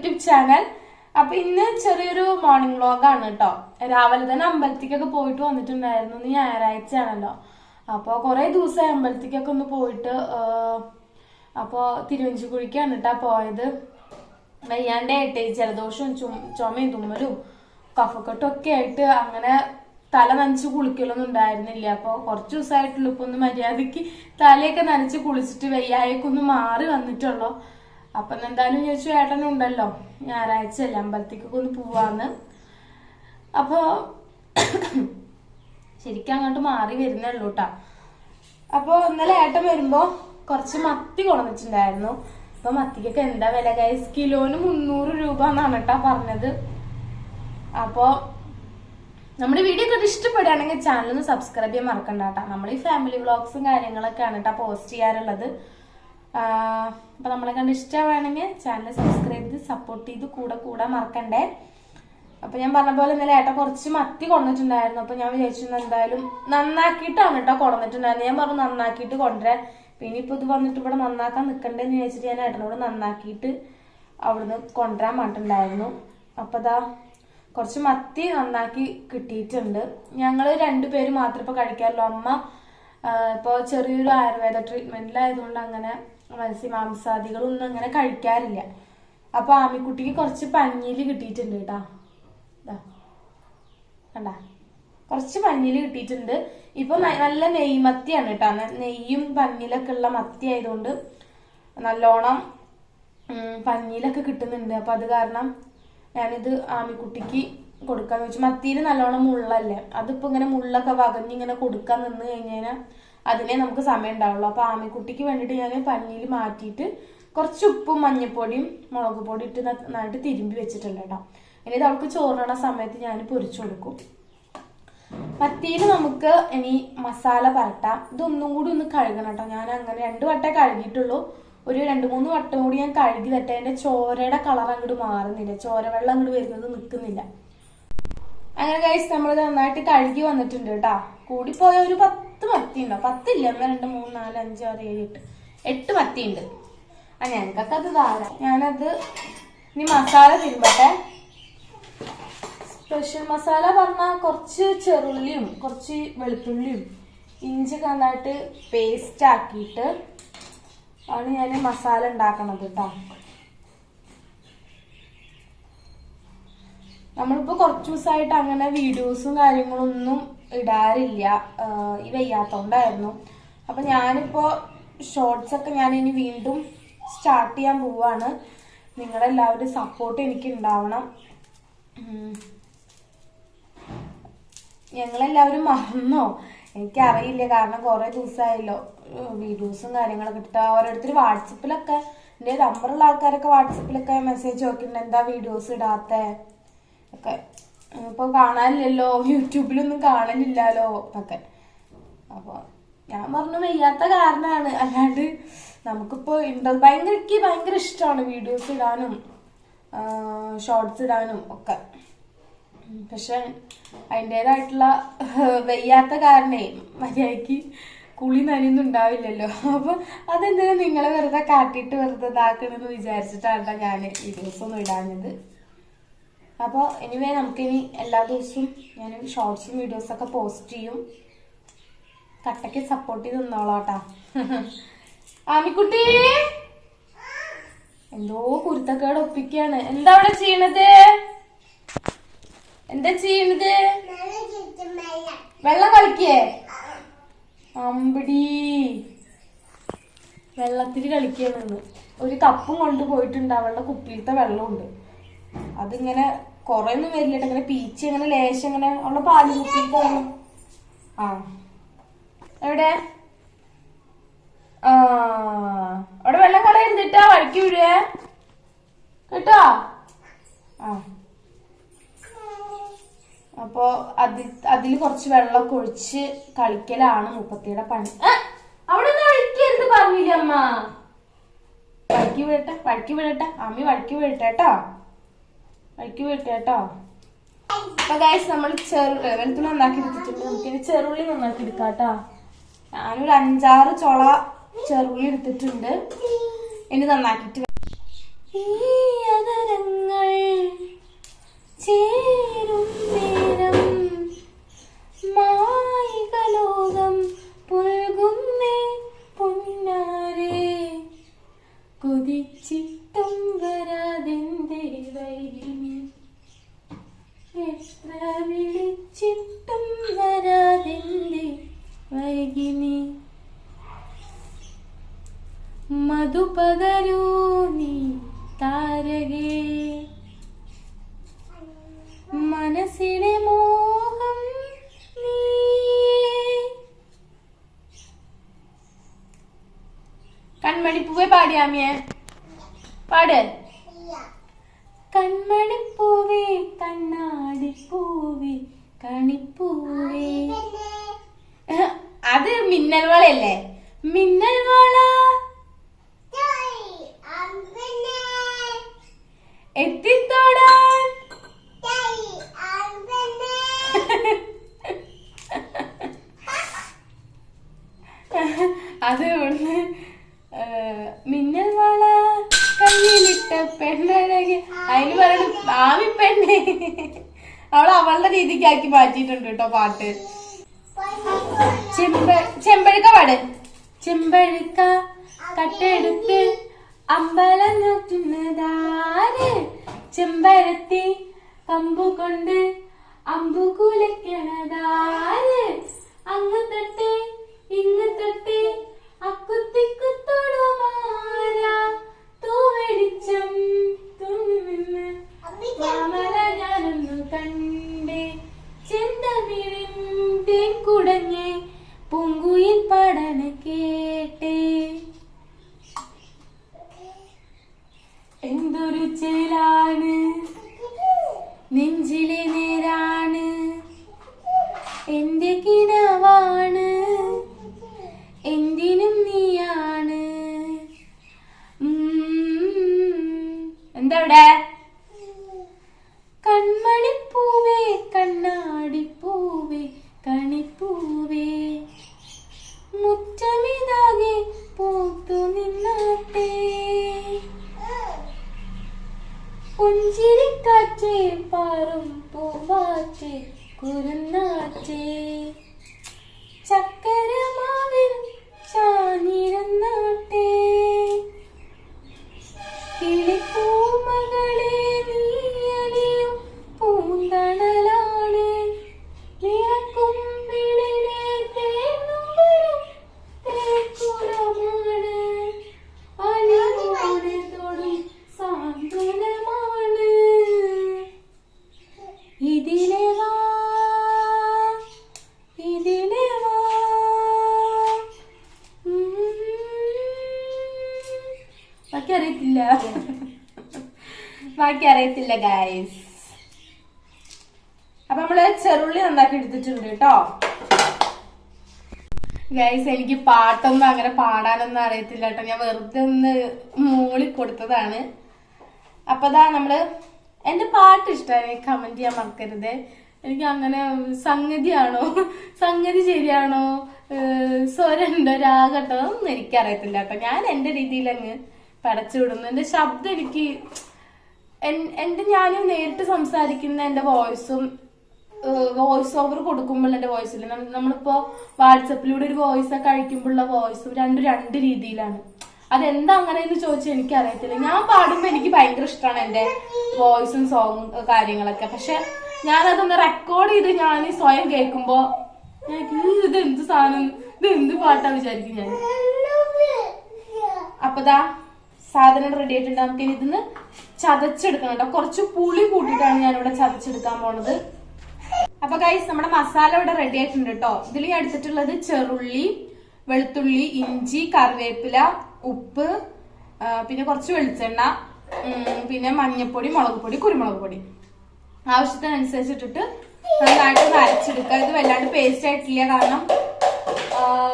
YouTube channel. അപ്പൊ ഇന്ന് ചെറിയൊരു മോർണിംഗ് വ്ലോഗാണ് കേട്ടോ രാവിലെ തന്നെ അമ്പലത്തിക്കൊക്കെ പോയിട്ട് വന്നിട്ടുണ്ടായിരുന്നു. ഇന്ന് ഞായറാഴ്ച ആണല്ലോ അപ്പോൾ കുറേ ദിവസമായി അമ്പലത്തിക്കൊക്കെ ഒന്ന് പോയിട്ട് അപ്പോൾ തിരുവഞ്ചിക്കുഴിക്കാണ് കേട്ടോ പോയത്. വയ്യാണ്ട് ഏട്ടേ ജലദോഷവും ചും ചുമയും തുമ്മലും കഫക്കെട്ടും ഒക്കെ ആയിട്ട് അങ്ങനെ തല നനച്ച് കുളിക്കലൊന്നും ഉണ്ടായിരുന്നില്ല. അപ്പോൾ കുറച്ച് ദിവസമായിട്ടുള്ളൂ ഇപ്പൊ ഒന്ന് മര്യാദയ്ക്ക് തലയൊക്കെ നനച്ച് കുളിച്ചിട്ട് വയ്യായേക്കൊന്ന് മാറി വന്നിട്ടുള്ളൂ. അപ്പൊ എന്തായാലും ചോദിച്ചു ഏട്ടനുണ്ടല്ലോ ഞായറാഴ്ച അല്ലേ അമ്പലത്തേക്കൊക്കെ ഒന്ന് പോവാന്ന്. അപ്പോ ശരിക്കും അങ്ങോട്ട് മാറി വരുന്നേ ഉള്ളൂ അപ്പൊ ഇന്നലെ ഏട്ടൻ വരുമ്പോ കുറച്ച് മത്തി കൊണ്ടുവന്നിട്ടുണ്ടായിരുന്നു. അപ്പൊ മത്തിക്കൊക്കെ എന്താ വില കൈസ് കിലോന് മുന്നൂറ് രൂപ എന്നാണ് കേട്ടാ പറഞ്ഞത്. അപ്പോ നമ്മുടെ വീഡിയോ ഒക്കെ ഇഷ്ടപ്പെടുകയാണെങ്കിൽ ചാനൽ ഒന്ന് സബ്സ്ക്രൈബ് ചെയ്യാൻ മറക്കണ്ട കേട്ടോ നമ്മൾ ഈ ഫാമിലി വ്ളോഗ്സും കാര്യങ്ങളൊക്കെയാണ് കേട്ടോ പോസ്റ്റ് ചെയ്യാറുള്ളത്. ആഹ് അപ്പൊ നമ്മളെ കണ്ട് ഇഷ്ടമാണെങ്കിൽ ചാനൽ സബ്സ്ക്രൈബ് ചെയ്ത് സപ്പോർട്ട് ചെയ്ത് കൂടെ കൂടെ മറക്കണ്ടേ? അപ്പൊ ഞാൻ പറഞ്ഞ പോലെ ഇന്നലെ ഏട്ടാ കുറച്ച് മത്തി കൊണ്ടിട്ടുണ്ടായിരുന്നു അപ്പൊ ഞാൻ വിചാരിച്ചു എന്തായാലും നന്നാക്കിയിട്ടാണ് കേട്ടോ കൊണ്ടുവന്നിട്ടുണ്ടായിരുന്നു ഞാൻ പറഞ്ഞു നന്നാക്കിയിട്ട് കൊണ്ടുവരാൻ. പിന്നെ ഇപ്പൊ ഇത് വന്നിട്ട് ഇവിടെ നന്നാക്കാൻ നിക്കണ്ടേന്ന് വിചാരിച്ചിട്ട് ഞാൻ ഏട്ടനോട് നന്നാക്കിയിട്ട് അവിടുന്ന് കൊണ്ടുവരാൻ പറഞ്ഞിട്ടുണ്ടായിരുന്നു. അപ്പൊ ദാ കുറച്ച് മത്തി നന്നാക്കി കിട്ടിയിട്ടുണ്ട്. ഞങ്ങൾ രണ്ടുപേര് മാത്രം ഇപ്പൊ കഴിക്കാറുള്ളൂ അമ്മ ഇപ്പോൾ ചെറിയൊരു ആയുർവേദ ട്രീറ്റ്മെന്റിലായതുകൊണ്ട് അങ്ങനെ മത്സ്യമാംസാദികളൊന്നും അങ്ങനെ കഴിക്കാറില്ല. അപ്പൊ ആമിക്കുട്ടിക്ക് കുറച്ച് പഞ്ഞിൽ കിട്ടിയിട്ടുണ്ട് കേട്ടാ. കണ്ട? കുറച്ച് പഞ്ഞിൽ കിട്ടിയിട്ടുണ്ട്. ഇപ്പൊ നല്ല നെയ്മത്തിയാണ് കേട്ടോ. കേട്ടാ നെയ്യും പഞ്ഞിലൊക്കെ ഉള്ള മത്തി ആയതുകൊണ്ട് നല്ലോണം പഞ്ഞിയിലൊക്കെ കിട്ടുന്നുണ്ട്. അപ്പൊ അത് കാരണം ഞാനിത് ആമിക്കുട്ടിക്ക് കൊടുക്കാന്ന് വെച്ചു. മത്തിയിൽ നല്ലോണം മുള്ളല്ലേ? അതിപ്പോ ഇങ്ങനെ മുള്ളൊക്കെ വകഞ്ഞിങ്ങനെ കൊടുക്കാൻ നിന്ന് കഴിഞ്ഞാൽ അതിനെ നമുക്ക് സമയം ഉണ്ടാവുള്ളൂ. അപ്പൊ ആമിക്കുട്ടിക്ക് വേണ്ടിയിട്ട് ഞാൻ പഞ്ഞിയിൽ മാറ്റിയിട്ട് കുറച്ച് ഉപ്പും മഞ്ഞപ്പൊടിയും മുളക് പൊടി ഇട്ട് നന്നായിട്ട് തിരുമ്പി വെച്ചിട്ടുണ്ട് കേട്ടോ. ഇനി ഇത് അവൾക്ക് ചോറിനണ സമയത്ത് ഞാൻ പൊരിച്ചു കൊടുക്കും. മത്തിയിൽ നമുക്ക് ഇനി മസാല പരട്ടാം. ഇതൊന്നും കൂടി ഒന്ന് കഴുകണം കേട്ടോ. ഞാൻ അങ്ങനെ രണ്ട് വട്ടേ കഴുകിയിട്ടുള്ളൂ. ഒരു രണ്ട് മൂന്ന് വട്ടം കൂടി ഞാൻ കഴുകി തട്ടെ എന്റെ ചോരയുടെ കളർ അങ്ങോട്ട് മാറുന്നില്ല. ചോര വെള്ളം അങ്ങോട്ട് വരുന്നത് നിൽക്കുന്നില്ല അങ്ങനെ കഴിച്ച് നമ്മൾ നന്നായിട്ട് കഴുകി വന്നിട്ടുണ്ട് കേട്ടാ കൂടിപ്പോയ ഒരു പത്ത് മത്തി ഉണ്ടോ പത്തില്ല? ഒന്ന് രണ്ട് മൂന്ന് നാല് അഞ്ച് ആറ് ഏഴ് എട്ട്. എട്ട് മത്തി ഉണ്ട് ആ ഞങ്ങൾക്കൊക്കെ അത് ധാരാളം. ഞാനത് ഇനി മസാല തിരുമ്പട്ടെ. സ്പെഷ്യൽ മസാല പറഞ്ഞാൽ കുറച്ച് ചെറുള്ളിയും കുറച്ച് വെളുത്തുള്ളിയും ഇഞ്ചി നന്നായിട്ട് പേസ്റ്റ് ആക്കിയിട്ട് ആണ് ഞാൻ മസാല ഉണ്ടാക്കണത് കേട്ടോ നമ്മളിപ്പോ കുറച്ച് ദിവസമായിട്ട് അങ്ങനെ വീഡിയോസും കാര്യങ്ങളൊന്നും ഇടാറില്ല. ഈ വയ്യാത്തോണ്ടായിരുന്നു. അപ്പൊ ഞാനിപ്പോ ഷോർട്സ് ഒക്കെ ഞാൻ ഇനി വീണ്ടും സ്റ്റാർട്ട് ചെയ്യാൻ പോവാണ്. നിങ്ങളെല്ലാവരും സപ്പോർട്ട് എനിക്ക് ഉണ്ടാവണം. ഞങ്ങളെല്ലാവരും മറന്നോ? എനിക്കറിയില്ല കാരണം കുറെ ദിവസമായല്ലോ വീഡിയോസും കാര്യങ്ങളൊക്കെ ഇട്ടിട്ട് ഓരോരുത്തർ വാട്സപ്പിലൊക്കെ എന്റെ നമ്പറുള്ള ആൾക്കാരൊക്കെ വാട്സപ്പിലൊക്കെ മെസ്സേജ് നോക്കിയിട്ടുണ്ട് എന്താ വീഡിയോസ് ഇടാത്തെ? ഒക്കെ. ഇപ്പൊ കാണാനില്ലല്ലോ. യൂട്യൂബിലൊന്നും കാണലില്ലല്ലോ എന്നൊക്കെ അപ്പൊ ഞാൻ പറഞ്ഞു വയ്യാത്ത കാരണമാണ് അല്ലാണ്ട് നമുക്കിപ്പോ ഉണ്ടോ ഭയങ്കര എനിക്ക് ഭയങ്കര ഇഷ്ടമാണ് വീഡിയോസ് ഇടാനും ഷോർട്സ് ഇടാനും ഒക്കെ. പക്ഷെ അതിന്റെതായിട്ടുള്ള വയ്യാത്ത കാരണേ മര്യാദയ്ക്ക് കുളി നനയൊന്നും ഉണ്ടാവില്ലല്ലോ. അപ്പൊ അതെന്തിനാ നിങ്ങളെ വെറുതെ കാട്ടിയിട്ട് വെറുതെ ഇതാക്കണമെന്ന് വിചാരിച്ചിട്ടാണ് ഞാൻ വീഡിയോസ് ഒന്നും ഇടാഞ്ഞത്. അപ്പോൾ എനിവേ നമുക്കിനി എല്ലാ ദിവസവും ഞാൻ ഷോർട്സും വീഡിയോസൊക്കെ പോസ്റ്റ് ചെയ്യും. കട്ടയ്ക്ക് സപ്പോർട്ട് ചെയ്ത് നിന്നോളാട്ടാ. ആമിക്കുട്ടി! എന്തോ കുരുത്തക്കേട് ഒപ്പിക്കാണ്. എന്താ അവിടെ ചെയ്യണത്? എന്താ ചെയ്യണത്? വെള്ളം കളിക്കേ? അമ്പടി. വെള്ളത്തിൽ കളിക്കാണെന്ന് ഒരു കപ്പും കൊണ്ടുപോയിട്ടുണ്ട് അവളുടെ കുപ്പിയിലത്തെ വെള്ളമുണ്ട്. അതിങ്ങനെ കൊറേ ഒന്നും വരില്ല. ഇങ്ങനെ പീച്ച് ഇങ്ങനെ ലേശം ഇങ്ങനെ ഉള്ള പാൽ കുപ്പിയിലത്തെ ആ. എവിടെ? ആ. അവിടെ വെള്ളം കളയരുതിട്ടാ വഴിക്ക് വീഴേ കേട്ടോ? ആ. അപ്പോ അതി അതിൽ കുറച്ച് വെള്ളമൊക്കെ ഒഴിച്ച് കളിക്കലാണ് മുപ്പത്തിയുടെ പണി. അവിടെ വഴിക്കരുത് പറഞ്ഞില്ല അമ്മ? വഴിക്ക് വീഴട്ടെ വഴിക്ക് വീഴട്ടെ അമ്മി വഴിക്ക് വീഴട്ടെ കേട്ടോ അഴിക്ക് വെട്ടാട്ടോ അപ്പൊ ഗൈസ് നമ്മൾ ചെറുള്ളി വെളുത്തുള്ളി നന്നാക്കി എടുത്തിട്ടുണ്ട്. നമുക്കിനി ചെറുള്ളി നന്നാക്കി എടുക്കാട്ടോ. ഞാനൊരു അഞ്ചാറ് ചൊള ചെറുള്ളി എടുത്തിട്ടുണ്ട്. ഇനി നന്നാക്കിട്ട് ചേരും നേരം. മായിക പുൽ നീ താരകേ മനസ്സിലെ മോഹം നീ കൺമണിപ്പൂവെ പാടിയാമിയെ പാട്. കൺമണിപ്പൂവേ കണ്ണാടിപ്പൂവേ കണിപ്പൂവേ. അത് മിന്നൽ വളയല്ലേ മിന്നൽ വള അത് ഏ, മിന്നൽ വള കയ്യിലിട്ട പെണ്ണഴകി അതിന് പറയുന്നത് ആമി പെണ്ണെ. അവൾ അവളുടെ രീതിക്കാക്കി മാറ്റിയിട്ടുണ്ട് കേട്ടോ പാട്ട്. ചെമ്പ ചെമ്പഴുക്ക പാട്. ചെമ്പഴുക്ക കട്ടെടുത്ത് അമ്പലം നോക്കുന്നതാര് ചെമ്പരത്തി കമ്പു കൊണ്ട് അമ്പു കുലക്കണതാര് അങ്ങ് തട്ടെ ഇങ്ങ് തൊട്ട് പൂങ്കുയിൽ പാടന കേട്ടേ. എന്തൊരു ചേലാണ്. നെഞ്ചിലെ നേരാണ്. എന്റെ കിണവാണ് എന്തിനും നീയാണ് ഉം. എന്താ ഇവിടെ കൺമണിപ്പൂവേ കണ്ണാടിപ്പൂവേ കണിപ്പൂവേ മുറ്റമിതാകെ പൂത്തു നിന്നാട്ടെ പുഞ്ചിരിക്കാറ്റേ പാറും പൂവാറ്റേ കുരുന്നാച്ചേ. ചക്കരമാവിൽ ചാഞ്ഞിരുന്നാട്ടേ. കിളിപ്പൂമകളെ ഇതിലെ വാ വാ അറിയത്തില്ല. ബാക്കി അറിയത്തില്ല ഗൈസ് അപ്പൊ നമ്മൾ ചെറുള്ളി നന്നാക്കി എടുത്തിട്ടുണ്ട് കേട്ടോ. ഗൈസ് എനിക്ക് പാട്ടൊന്നും അങ്ങനെ പാടാനൊന്നും അറിയത്തില്ല കേട്ടോ. ഞാൻ വെറുതെ ഒന്ന് മൂളി കൊടുത്തതാണ് അപ്പൊ ദാ നമ്മൾ എന്റെ പാട്ട് ഇഷ്ടമായി കമന്റ് ചെയ്യാൻ മറക്കരുത്. എനിക്ക് അങ്ങനെ സംഗതിയാണോ? സംഗതി ശരിയാണോ? സ്വരമുണ്ടോ രാഗട്ടോ ഒന്നും എനിക്കറിയത്തില്ല കേട്ടോ. ഞാൻ എന്റെ രീതിയിൽ അങ്ങ് പടച്ചു വിടുന്നു. എന്റെ ശബ്ദം എനിക്ക് എൻ- എന്റെ ഞാൻ നേരിട്ട് സംസാരിക്കുന്ന എന്റെ വോയിസും വോയിസ് ഓവർ കൊടുക്കുമ്പോൾ എന്റെ വോയിസിൽ നമ്മളിപ്പോ വാട്സപ്പിലൂടെ ഒരു വോയിസ് ഒക്കെ അയക്കുമ്പോഴുള്ള വോയിസും രണ്ടും രണ്ട് രീതിയിലാണ്. അതെന്താ അങ്ങനെ എന്ന് ചോദിച്ചാൽ എനിക്ക് അറിയത്തില്ല ഞാൻ പാടുമ്പോ എനിക്ക് ഭയങ്കര ഇഷ്ടമാണ് എന്റെ വോയിസും സോങ്ങും കാര്യങ്ങളൊക്കെ. പക്ഷെ ഞാനതൊന്ന് റെക്കോർഡ് ചെയ്ത് ഞാൻ സ്വയം കേൾക്കുമ്പോൾ എനിക്ക് ഇത് എന്ത് സാധനം? ഇത് എന്ത് പാട്ടാ വിചാരിക്കും ഞാൻ. അപ്പതാ സാധനം റെഡി ആയിട്ടുണ്ട്. നമുക്ക് ഇനി ഇതിന്ന് ചതച്ചെടുക്കണം കേട്ടോ. കുറച്ച് പുളി കൂട്ടിയിട്ടാണ് ഞാനിവിടെ ചതച്ചെടുക്കാൻ പോണത്. അപ്പൊ ഗൈസ് നമ്മുടെ മസാല ഇവിടെ റെഡി ആയിട്ടുണ്ട് കേട്ടോ. ഇതിൽ ഞാൻ എടുത്തിട്ടുള്ളത് ചെറുള്ളി വെളുത്തുള്ളി ഇഞ്ചി കറിവേപ്പില ഉപ്പ് പിന്നെ കുറച്ച് വെളിച്ചെണ്ണ പിന്നെ മഞ്ഞപ്പൊടി മുളക് പൊടി കുരുമുളക് പൊടി. ആവശ്യത്തിനനുസരിച്ചിട്ടിട്ട് നന്നായിട്ട് ഒന്ന് അരച്ചെടുക്കുക ഇത് വല്ലാണ്ട് പേസ്റ്റ് ആയിട്ടില്ല. കാരണം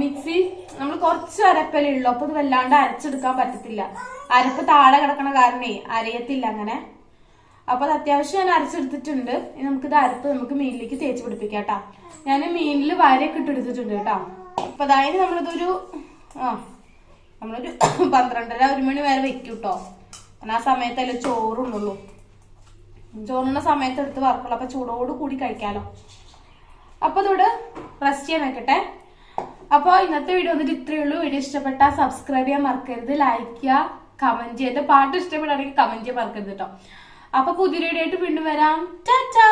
മിക്സി നമ്മൾ കുറച്ച് അരപ്പലേ ഉള്ളൂ. അപ്പൊ ഇത് വല്ലാണ്ട് അരച്ചെടുക്കാൻ പറ്റത്തില്ല. അരപ്പ് താഴെ കിടക്കണ കാരണേ അരയത്തില്ല അങ്ങനെ. അപ്പൊ അത് അത്യാവശ്യം ഞാൻ അരച്ചെടുത്തിട്ടുണ്ട്. ഇനി നമുക്കിത് അരപ്പ് നമുക്ക് മീനിലേക്ക് തേച്ച് പിടിപ്പിക്കാം കേട്ടോ. ഞാൻ മീനിൽ വരയൊക്കെ ഇട്ടെടുത്തിട്ടുണ്ട് കേട്ടോ. അപ്പൊ അതായത് നമ്മളിതൊരു ആ നമ്മളൊരു പന്ത്രണ്ടര ഒരു മണി വരെ വെക്കും കേട്ടോ കാരണം ആ സമയത്തല്ലേ ചോറുണ്ടുള്ളൂ ചോറുണ്ണ സമയത്ത് എടുത്ത് വറക്കുള്ളൂ. അപ്പൊ ചൂടോട് കൂടി കഴിക്കാലോ. അപ്പൊ ഇതോട് റെസ്റ്റ് ചെയ്യാൻ വെക്കട്ടെ. അപ്പോൾ ഇന്നത്തെ വീഡിയോ വന്നിട്ട് ഇത്രയേ ഉള്ളൂ. വീഡിയോ ഇഷ്ടപ്പെട്ടാൽ സബ്സ്ക്രൈബ് ചെയ്യാൻ മറക്കരുത്. ലൈക്ക് ചെയ്യുക കമന്റ് ചെയ്യുക. എന്റെ പാട്ട് ഇഷ്ടപ്പെടുകയാണെങ്കിൽ കമന്റ് ചെയ്യാൻ മറക്കരുത് കേട്ടോ അപ്പൊ പുതിയ വീഡിയോ ആയിട്ട് വീണ്ടും വരാം. ടാറ്റാ